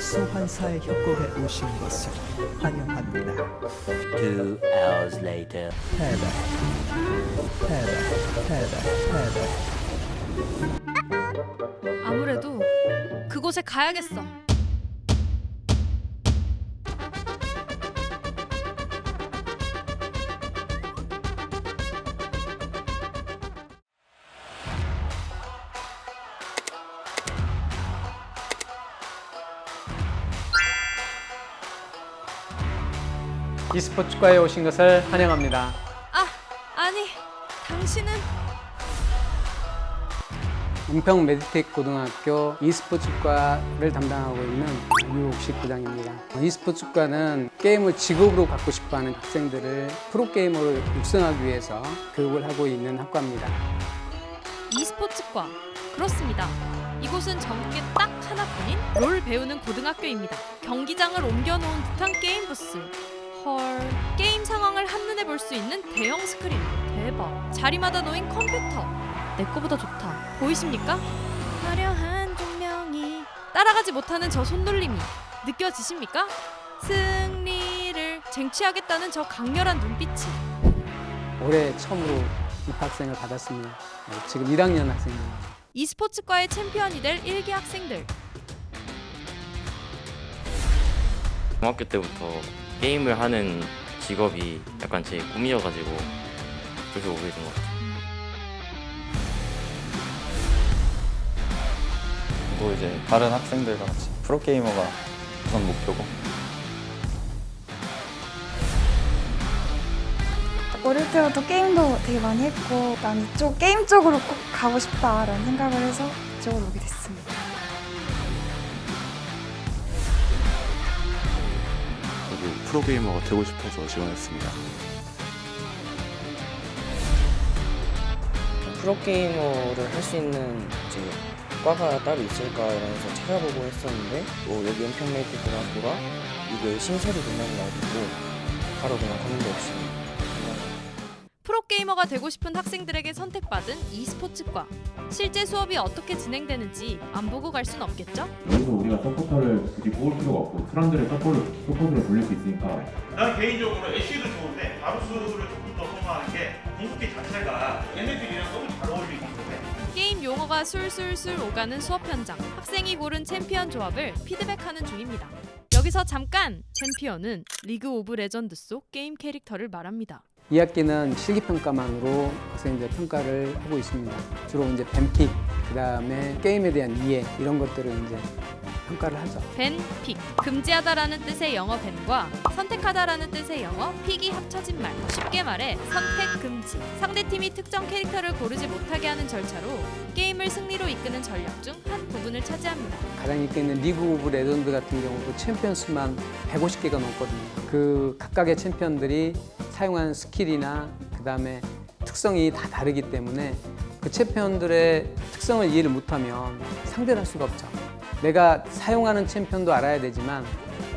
소환사의 협곡에 오신 것을 환영합니다. Two hours later. 패배, 패배, 패배, 패배. 아무래도 그곳에 가야겠어. E스포츠과에 오신 것을 환영합니다. 아, 아니, 당신은 은평 메디텍 고등학교 e스포츠과를 담당하고 있는 유옥식 부장입니다. e스포츠과는 게임을 직업으로 갖고 싶어하는 학생들을 프로게이머로 육성하기 위해서 교육을 하고 있는 학과입니다. e스포츠과. 그렇습니다. 이곳은 전국에 딱 하나뿐인 롤 배우는 고등학교입니다. 경기장을 옮겨놓은 듯한 게임 부스. 헐, 게임 상황을 한눈에 볼 수 있는 대형 스크린. 대박. 자리마다 놓인 컴퓨터. 내 거보다 좋다. 보이십니까? 화려한 조명이 따라가지 못하는 저 손놀림이 느껴지십니까? 승리를 쟁취하겠다는 저 강렬한 눈빛이 올해 처음으로 입학생을 받았습니다. 네, 지금 1학년 학생입니다. e스포츠과의 챔피언이 될 1기 학생들 중학교 때부터 게임을 하는 직업이 약간 제 꿈이어가지고 그래서 오게 된 것 같아요. 저도 이제 다른 학생들과 같이 프로게이머가 우선 목표고 어릴 때부터 게임도 되게 많이 했고 난 이쪽 게임 쪽으로 꼭 가고 싶다라는 생각을 해서 이쪽으로 오게 됐습니다. 프로게이머가 되고 싶어서 지원했습니다. 프로게이머를 할 수 있는 이제 과가 따로 있을까 이러면서 찾아보고 했었는데 뭐 여기 은평메이트 고등학교가 이게 신설이 된다고 바로 그냥 고민도 없이 프로게이머가 되고 싶은 학생들에게 선택받은 e스포츠과 실제 수업이 어떻게 진행되는지 안 보고 갈 순 없겠죠? 여기서 우리가 서포터를 굳이 뽑을 필요가 없고 사람들의 서포를, 서포트를 돌릴 수 있으니까 난 개인적으로 애쉬도 좋은데 바루스를 조금 더 선호하는 게 공격기 자체가 얘네들이랑 너무 잘 어울리기 때문에 게임 용어가 술술술 오가는 수업 현장 학생이 고른 챔피언 조합을 피드백하는 중입니다. 여기서 잠깐 챔피언은 리그 오브 레전드 속 게임 캐릭터를 말합니다. 2학기는 실기평가만으로 학생들 평가를 하고 있습니다. 주로 이제 뱀픽, 그 다음에 게임에 대한 이해 이런 것들을 이제 평가를 하죠. 벤, 픽. 금지하다라는 뜻의 영어 벤과 선택하다라는 뜻의 영어 픽이 합쳐진 말. 쉽게 말해 선택 금지. 상대 팀이 특정 캐릭터를 고르지 못하게 하는 절차로 게임을 승리로 이끄는 전략 중 한 부분을 차지합니다. 가장 인기 있는 리그 오브 레전드 같은 경우도 챔피언 수만 150개가 넘거든요. 그 각각의 챔피언들이 사용하는 스킬이나 그 다음에 특성이 다 다르기 때문에 그 챔피언들의 특성을 이해를 못하면 상대를 할 수가 없죠. 내가 사용하는 챔피언도 알아야 되지만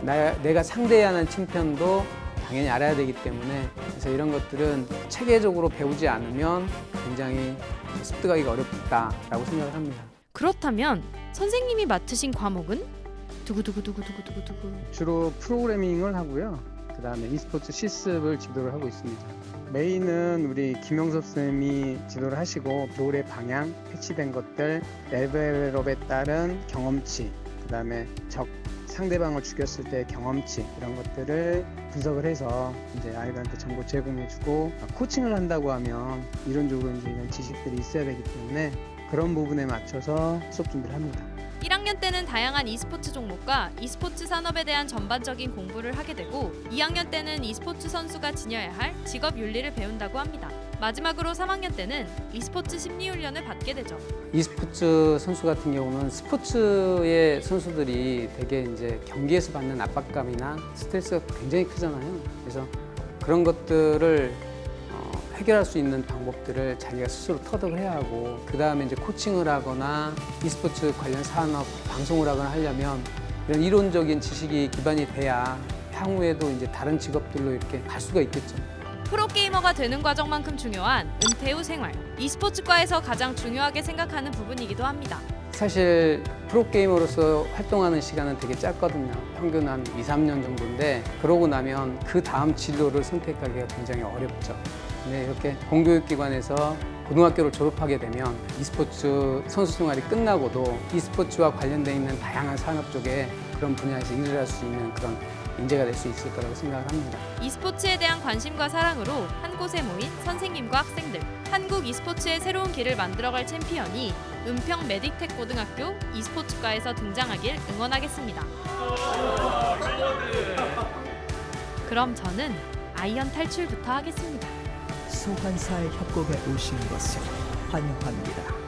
나, 내가 상대해야 하는 챔피언도 당연히 알아야 되기 때문에 그래서 이런 것들은 체계적으로 배우지 않으면 굉장히 습득하기가 어렵다라고 생각을 합니다. 그렇다면 선생님이 맡으신 과목은 두구두구두구두구두구두구. 주로 프로그래밍을 하고요. 그 다음에 e스포츠 실습을 지도를 하고 있습니다. 메인은 우리 김영섭 쌤이 지도를 하시고 롤의 방향, 패치된 것들, 레벨업에 따른 경험치, 그 다음에 적 상대방을 죽였을 때 경험치 이런 것들을 분석을 해서 이제 아이들한테 정보 제공해주고 코칭을 한다고 하면 이론적으로 이제 이런 지식들이 있어야 되기 때문에 그런 부분에 맞춰서 수업 준비를 합니다. 1학년 때는 다양한 e스포츠 종목과 e스포츠 산업에 대한 전반적인 공부를 하게 되고 2학년 때는 e스포츠 선수가 지녀야 할 직업 윤리를 배운다고 합니다. 마지막으로 3학년 때는 e스포츠 심리 훈련을 받게 되죠. e스포츠 선수 같은 경우는 스포츠의 선수들이 되게 이제 경기에서 받는 압박감이나 스트레스가 굉장히 크잖아요. 그래서 그런 것들을 어, 해결할 수 있는 방법들을 자기가 스스로 터득을 해야 하고 그 다음에 이제 코칭을 하거나 e스포츠 관련 산업 방송을 하거나 하려면 이런 이론적인 지식이 기반이 돼야 향후에도 이제 다른 직업들로 이렇게 갈 수가 있겠죠. 프로게이머가 되는 과정만큼 중요한 은퇴 후 생활. e스포츠과에서 가장 중요하게 생각하는 부분이기도 합니다. 사실 프로게이머로서 활동하는 시간은 되게 짧거든요. 평균 한 2, 3년 정도인데 그러고 나면 그 다음 진로를 선택하기가 굉장히 어렵죠. 근데 이렇게 공교육기관에서 고등학교를 졸업하게 되면 e스포츠 선수 생활이 끝나고도 e스포츠와 관련돼 있는 다양한 산업 쪽에 그런 분야에서 일을 할 수 있는 그런 인재가 될 수 있을 거라고 생각을 합니다. e스포츠에 대한 관심과 사랑으로 한 곳에 모인 선생님과 학생들. 한국 e스포츠의 새로운 길을 만들어갈 챔피언이 은평 메딕텍 고등학교 e스포츠과에서 등장하길 응원하겠습니다. 그럼 저는 아이언 탈출부터 하겠습니다. 소환사의 협곡에 오신 것을 환영합니다.